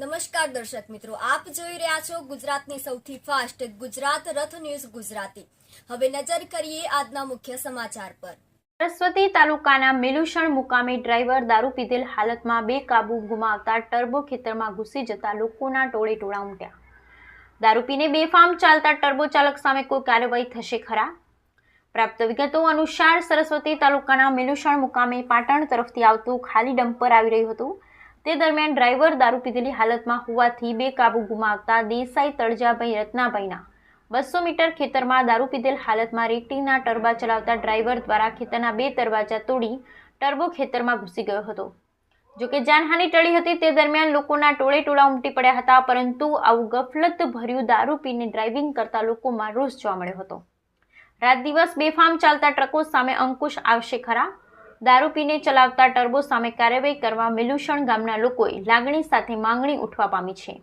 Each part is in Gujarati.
નમસ્કાર દર્શક મિત્રો, આપ જોઈ રહ્યા છો ગુજરાતની સૌથી ફાસ્ટ ગુજરાત રથ ન્યૂઝ ગુજરાતી. હવે નજર કરીએ આજના મુખ્ય સમાચાર પર. સરસ્વતી તાલુકાના મેલુષણ મુકામે ડ્રાઈવર દારૂ પીધેલ હાલતમાં બે કાબુ ગુમાવતા ટર્બો ખેતરમાં ઘૂસી જતા લોકોના ટોળે ટોળા ઉમટ્યા. દારૂ પીને બેફામ ચાલતા ટર્બો ચાલક સામે કોઈ કાર્યવાહી થશે ખરા? પ્રાપ્ત વિગતો અનુસાર સરસ્વતી તાલુકાના મેલુષણ મુકામે પાટણ તરફથી આવતું ખાલી ડમ્પર આવી રહ્યું હતું. તે દરમિયાન ડ્રાઈવર દારૂ પીધેલી હાલતમાં હોવાથી બે કાબુ ગુમાવતા દેસાઈ તળજાભાઈ રત્નાભાઈના બસો મીટર ખેતરમાં દારૂ પીધેલ હાલતમાં રેકટીના ટર્બા ચલાવતા ડ્રાઈવર દ્વારા ખેતરના બે દરવાજા તોડી ટર્બો ખેતરમાં ઘૂસી ગયો હતો. જોકે જાનહાનિ ટળી હતી તે દરમિયાન લોકોના ટોળે ટોળા ઉમટી પડ્યા હતા, પરંતુ આવું ગફલત ભર્યું દારૂ પીને ડ્રાઇવિંગ કરતા લોકોમાં રોષ જોવા મળ્યો હતો. રાત દિવસ બેફામ ચાલતા ટ્રકો સામે અંકુશ આવશે ખરા? દારૂ પીને ચલાવતા ટર્બો સામે કાર્યવાહી કરવા મેલુષણ ગામના લોકોએ લાગણી સાથે માંગણી ઉઠવા પામી છે.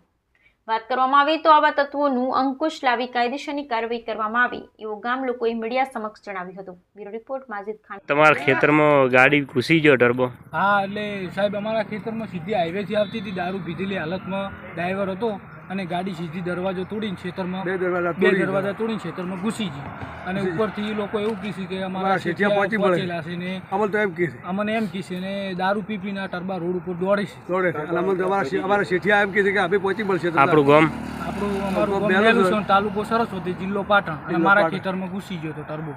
વાત કરવામાં આવે તો આવા તત્વોનું અંકુશ લાવી કાયદેસરની કાર્યવાહી કરવામાં આવી એવું ગામ લોકોએ મીડિયા સમક્ષ જણાવ્યું હતું. Bureau report Majid Khan. તમારા ખેતરમાં ગાડી ઘૂસી ગયો ટર્બો? હા એટલે સાહેબ અમારા ખેતરમાં સીધી હાઈવેથી આવતી હતી દારૂ પીધેલી હાલતમાં ડ્રાઈવર હતો. અને ગાડી સીધી દરવાજો તોડીને ખેતરમાં બે દરવાજા બે તોડી દરવાજા તોડીને ખેતરમાં ઘૂસી ગઈ. અને ઉપરથી લોકો એવું કીધું કે અમારા શેઠિયા પહોંચી પડેલા છે ને અમલ તો એમ કહે છે. અમને એમ કીધું ને દારૂ પી પીને ટરબા રોડ ઉપર દોડે છે. દોડે છે. અને અમને અમારા અમારા શેઠિયા એમ કહે છે કે આપણે પહોંચી પડશે આપણું ગામ? આપણું અમારું તાલુકો સરસ્વતી જિલ્લો પાટણ. અને મારા ખેતરમાં ઘૂસી ગયો હતો ટર્બો.